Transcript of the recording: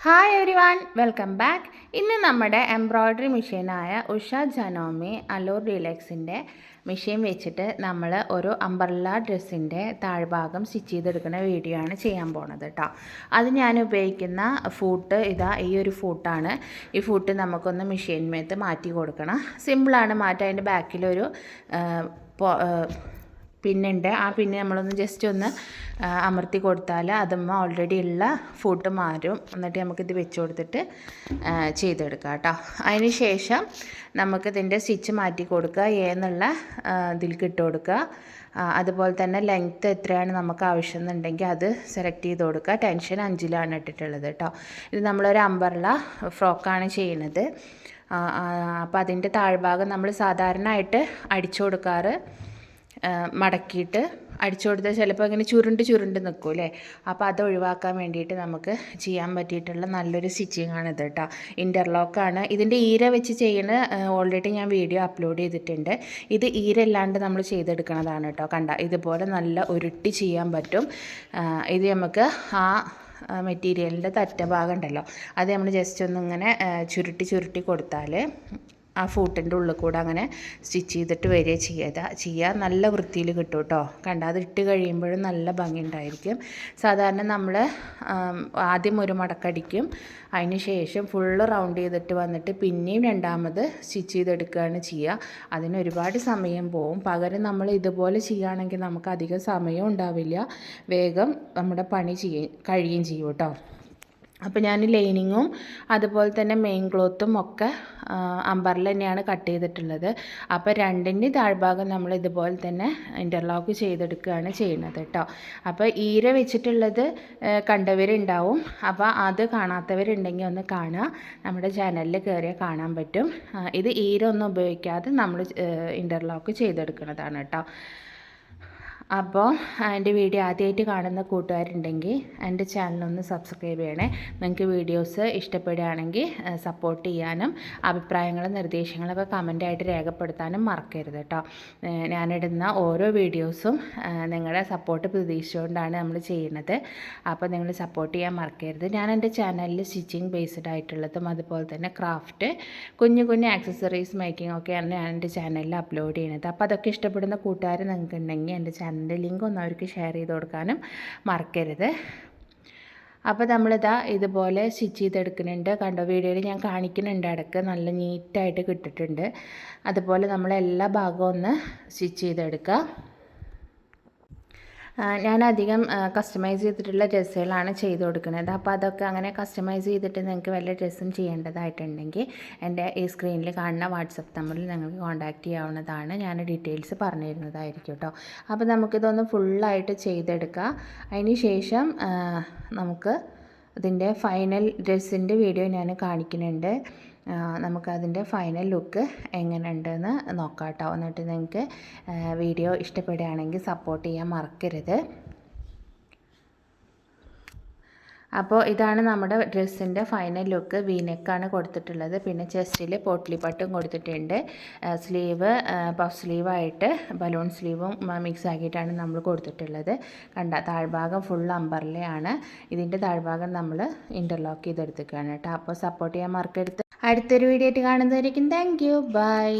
Hi every one welcome back ഇന്ന് നമ്മുടെ embroidery മെഷീനായ ഉഷ ജനോമി അലോർ ഡീലക്സിന്റെ മെഷീൻ വെച്ചിട്ട് നമ്മൾ ഒരു അംബർല ഡ്രസ്സിന്റെ താഴ്ഭാഗം സ്റ്റിച്ച് ചെയ്തെടുക്കുന്ന വീഡിയോ ആണ് ചെയ്യാൻ പോണത് കേട്ടോ അത് ഞാൻ ഉപയോഗിക്കുന്ന ഫൂട്ട് ഇതാ ഈ ഒരു ഫൂട്ടാണ് ഈ ഫൂട്ട് നമുക്കൊന്ന് മെഷീൻമേത്ത് മാറ്റി കൊടുക്കണം. സിമ്പിളാണ് മാറ്റം അതിന്റെ ബാക്കിലൊരു പിന്നുണ്ട്. ആ പിന്നെ നമ്മളൊന്ന് ജസ്റ്റ് ഒന്ന് അമർത്തി കൊടുത്താൽ അതുമ്മ ഓൾറെഡി ഉള്ള ഫുഡ് മാറും. എന്നിട്ട് നമുക്കിത് വെച്ച് കൊടുത്തിട്ട് ചെയ്തെടുക്കാം കേട്ടോ അതിന് ശേഷം നമുക്കിതിന്റെ സ്റ്റിച്ച് മാറ്റി കൊടുക്കുക എന്നുള്ള ഇതിലേക്ക് ഇട്ട് കൊടുക്കുക അതുപോലെ തന്നെ ലെങ്ത്ത് എത്രയാണ് നമുക്ക് ആവശ്യം എന്നുണ്ടെങ്കിൽ അത് സെലക്ട് ചെയ്ത് കൊടുക്കുക ടെൻഷൻ അഞ്ചിലാണ് ഇട്ടിട്ടുള്ളത് കേട്ടോ ഇത് നമ്മളൊരു അമ്പർല ഫ്രോക്കാണ് ചെയ്യുന്നത് അപ്പോൾ അതിന്റെ താഴ്ഭാഗം നമ്മൾ സാധാരണയായിട്ട് അടിച്ചു കൊടുക്കാറ്. മടക്കിയിട്ട് അടിച്ചു കൊടുത്താൽ ചിലപ്പോൾ ഇങ്ങനെ ചുരുണ്ട് ചുരുണ്ട് നിൽക്കും അല്ലേ അപ്പോൾ അത് ഒഴിവാക്കാൻ വേണ്ടിയിട്ട് നമുക്ക് ചെയ്യാൻ പറ്റിയിട്ടുള്ള നല്ലൊരു സ്റ്റിച്ചിങ് ആണ് ഇത് കേട്ടോ ഇന്റർലോക്കാണ് ഇതിന്റെ ഈര വെച്ച് ചെയ്യുന്ന ഓൾറെഡി ഞാൻ വീഡിയോ അപ്ലോഡ് ചെയ്തിട്ടുണ്ട്. ഇത് ഈര അല്ലാണ്ട് നമ്മൾ ചെയ്തെടുക്കുന്നതാണ് കേട്ടോ കണ്ട ഇതുപോലെ നല്ല ഉരുട്ടി ചെയ്യാൻ പറ്റും. ഇത് നമുക്ക് ആ മെറ്റീരിയലിന്റെ തറ്റ ഭാഗം ഉണ്ടല്ലോ. അത് നമ്മൾ ജസ്റ്റ് ഒന്നിങ്ങനെ ചുരുട്ടി ചുരുട്ടി കൊടുത്താൽ ആ ഫൂട്ടിന്റെ ഉള്ളിൽ കൂടെ അങ്ങനെ സ്റ്റിച്ച് ചെയ്തിട്ട് വരിക ചെയ്യുക. ചെയ്യുക നല്ല വൃത്തിയിൽ കിട്ടും കേട്ടോ. കണ്ട? അത് ഇട്ട് കഴിയുമ്പോഴും നല്ല ഭംഗി ഉണ്ടായിരിക്കും. സാധാരണ നമ്മൾ ആദ്യം ഒരു മടക്കടിക്കും അതിന് ശേഷം ഫുള്ള് റൗണ്ട് ചെയ്തിട്ട് വന്നിട്ട് പിന്നെയും രണ്ടാമത് സ്റ്റിച്ച് ചെയ്തെടുക്കുകയാണ് ചെയ്യുക. അതിന് ഒരുപാട് സമയം പോവും. പകരം നമ്മൾ ഇതുപോലെ ചെയ്യുകയാണെങ്കിൽ നമുക്ക് അധികം സമയം ഉണ്ടാവില്ല. വേഗം നമ്മുടെ പണി ചെയ്യ കഴിയുകയും ചെയ്യും കേട്ടോ. അപ്പോൾ ഞാൻ ലൈനിങ്ങും അതുപോലെ തന്നെ മെയിൻ ക്ലോത്തും ഒക്കെ അമ്പറിൽ തന്നെയാണ് കട്ട് ചെയ്തിട്ടുള്ളത്. അപ്പോൾ രണ്ടിന്റെ താഴ്ഭാഗം നമ്മൾ ഇതുപോലെ തന്നെ ഇന്റർലോക്ക് ചെയ്തെടുക്കുകയാണ് ചെയ്യുന്നത് കേട്ടോ. അപ്പോൾ ഈര വെച്ചിട്ടുള്ളത് കണ്ടവരുണ്ടാവും. അപ്പോൾ അത് കാണാത്തവരുണ്ടെങ്കിൽ ഒന്ന് കാണുക. നമ്മുടെ ചാനലിൽ കയറിയാൽ കാണാൻ പറ്റും. ഇത് ഈര ഒന്നും ഉപയോഗിക്കാതെ നമ്മൾ ഇന്റർലോക്ക് ചെയ്തെടുക്കുന്നതാണ് കേട്ടോ. അപ്പോൾ എന്റെ വീഡിയോ ആദ്യമായിട്ട് കാണുന്ന കൂട്ടുകാരുണ്ടെങ്കിൽ എന്റെ ചാനലൊന്ന് സബ്സ്ക്രൈബ് ചെയ്യണേ. നിങ്ങൾക്ക് വീഡിയോസ് ഇഷ്ടപ്പെടുകയാണെങ്കിൽ സപ്പോർട്ട് ചെയ്യാനും അഭിപ്രായങ്ങളും നിർദ്ദേശങ്ങളൊക്കെ കമന്റായിട്ട് രേഖപ്പെടുത്താനും മറക്കരുത് കേട്ടോ. ഞാനിടുന്ന ഓരോ വീഡിയോസും നിങ്ങളുടെ സപ്പോർട്ട് പ്രതീക്ഷിച്ചുകൊണ്ടാണ് നമ്മൾ ചെയ്യുന്നത്. അപ്പോൾ നിങ്ങൾ സപ്പോർട്ട് ചെയ്യാൻ മറക്കരുത്. ഞാൻ എന്റെ ചാനലിൽ സ്റ്റിച്ചിങ് ബേസ്ഡ് ആയിട്ടുള്ളതും അതുപോലെ തന്നെ ക്രാഫ്റ്റ് കുഞ്ഞു കുഞ്ഞു ആക്സസറീസ് മേക്കിംഗ് ഒക്കെയാണ് ഞാൻ എന്റെ ചാനലിൽ അപ്ലോഡ് ചെയ്യുന്നത്. അപ്പോൾ അതൊക്കെ ഇഷ്ടപ്പെടുന്ന കൂട്ടുകാർ നിങ്ങൾക്കുണ്ടെങ്കിൽ എന്റെ ചാനൽ ചാനലിന്റെ ലിങ്ക് ഒന്ന് അവർക്ക് ഷെയർ ചെയ്ത് കൊടുക്കാനും മറക്കരുത്. അപ്പോൾ നമ്മളിതാ ഇതുപോലെ സ്റ്റിച്ച് ചെയ്തെടുക്കുന്നുണ്ട്. കണ്ടോ? വീഡിയോയിൽ ഞാൻ കാണിക്കുന്നുണ്ട് ഇടയ്ക്ക് നല്ല നീറ്റായിട്ട് കിട്ടിയിട്ടുണ്ട്. അതുപോലെ നമ്മൾ എല്ലാ ഭാഗവും ഒന്ന് സ്റ്റിച്ച് ചെയ്തെടുക്കുക ഞാൻ അധികം കസ്റ്റമൈസ് ചെയ്തിട്ടുള്ള ഡ്രസ്സുകളാണ് ചെയ്ത് കൊടുക്കുന്നത്. അപ്പോൾ അതൊക്കെ അങ്ങനെ കസ്റ്റമൈസ് ചെയ്തിട്ട് നിങ്ങൾക്ക് വല്ല ഡ്രസ്സും ചെയ്യേണ്ടതായിട്ടുണ്ടെങ്കിൽ എന്റെ ഈ സ്ക്രീനിൽ കാണുന്ന വാട്സപ്പ് നമ്പറിൽ നിങ്ങൾക്ക് കോൺടാക്റ്റ് ചെയ്യാവുന്നതാണ്. ഞാൻ ഡീറ്റെയിൽസ് പറഞ്ഞു തരുന്നതായിരിക്കും കേട്ടോ അപ്പോൾ നമുക്കിതൊന്ന് ഫുള്ളായിട്ട് ചെയ്തെടുക്കാം. അതിന് ശേഷം നമുക്ക് ഇതിന്റെ ഫൈനൽ ഡ്രസ്സിന്റെ വീഡിയോ ഞാൻ കാണിക്കുന്നുണ്ട്. നമുക്കതിന്റെ ഫൈനൽ ലുക്ക് എങ്ങനെയുണ്ടെന്ന് നോക്കാം കേട്ടോ എന്നിട്ട് നിങ്ങൾക്ക് വീഡിയോ ഇഷ്ടപ്പെടുകയാണെങ്കിൽ സപ്പോർട്ട് ചെയ്യാൻ മറക്കരുത്. അപ്പോൾ ഇതാണ് നമ്മുടെ ഡ്രസ്സിന്റെ ഫൈനൽ ലുക്ക് വീനെക്കാണ് കൊടുത്തിട്ടുള്ളത്. പിന്നെ ചെസ്റ്റിൽ പട്ടും കൊടുത്തിട്ടുണ്ട്. സ്ലീവ് പഫ് സ്ലീവായിട്ട് ബലൂൺ സ്ലീവും മിക്സ് ആക്കിയിട്ടാണ് നമ്മൾ കൊടുത്തിട്ടുള്ളത്. കണ്ട താഴ്ഭാഗം ഫുൾ അമ്പർലയാണ് ഇതിന്റെ താഴ്ഭാഗം നമ്മൾ ഇന്റർലോക്ക് ചെയ്തെടുത്തിരിക്കുകയാണ് കേട്ടോ. അപ്പോൾ സപ്പോർട്ട് ചെയ്യാൻ മാർക്കെടുത്ത് അടുത്തൊരു വീഡിയോ ആയിട്ട് കാണുന്നതായിരിക്കും താങ്ക് യു ബൈ